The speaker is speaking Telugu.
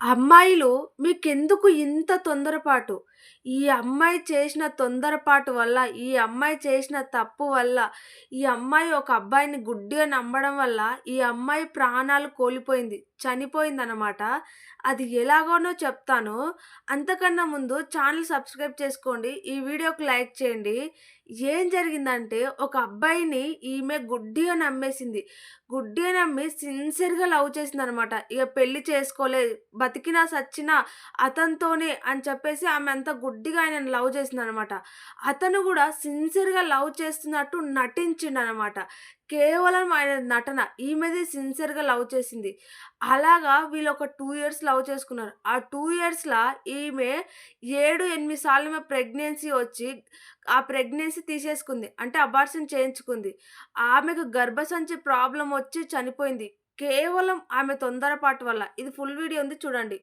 అమ్మాయిలు మీకెందుకు ఇంత తొందరపాటు? ఈ అమ్మాయి చేసిన తొందరపాటు వల్ల, ఈ అమ్మాయి చేసిన తప్పు వల్ల, ఈ అమ్మాయి ఒక అబ్బాయిని గుడ్డిగా నమ్మడం వల్ల, ఈ అమ్మాయి ప్రాణాలు కోల్పోయింది. చనిపోయిందనమాట. అది ఎలాగోనో చెప్తాను. అంతకన్నా ముందు ఛానల్ సబ్స్క్రైబ్ చేసుకోండి. ఈ వీడియోకి లైక్ చేయండి. ఏం జరిగిందంటే ఒక అబ్బాయిని ఈమె గుడ్డిగా నమ్మేసింది. గుడ్డిగా నమ్మి సిన్సియర్‌గా లవ్ చేసింది అనమాట ఇక పెళ్ళి చేసుకోలే, బతికినా సచ్చినా అతనితోనే అని చెప్పేసి ఆమె అంత గుడ్డిగా ఆయనను లవ్ చేసింది అనమాట అతను కూడా సిన్సియర్‌గా లవ్ చేస్తున్నట్టు నటించిండనమాట. కేవలం ఆయన నటన. ఈమెది సిన్సియర్‌గా లవ్ చేసింది. అలాగా వీళ్ళు ఒక టూ ఇయర్స్ లవ్ చేసుకున్నారు. ఆ టూ ఇయర్స్లో ఈమె 7, 8 సార్లు ఈమె ప్రెగ్నెన్సీ వచ్చి, ఆ ప్రెగ్నెన్సీ తీసేసుకుంది. అంటే అబార్షన్ చేయించుకుంది. ఆమెకు గర్భసంచి ప్రాబ్లం వచ్చి చనిపోయింది. కేవలం ఆమె తొందరపాటు వల్ల. ఇది ఫుల్ వీడియో ఉంది చూడండి.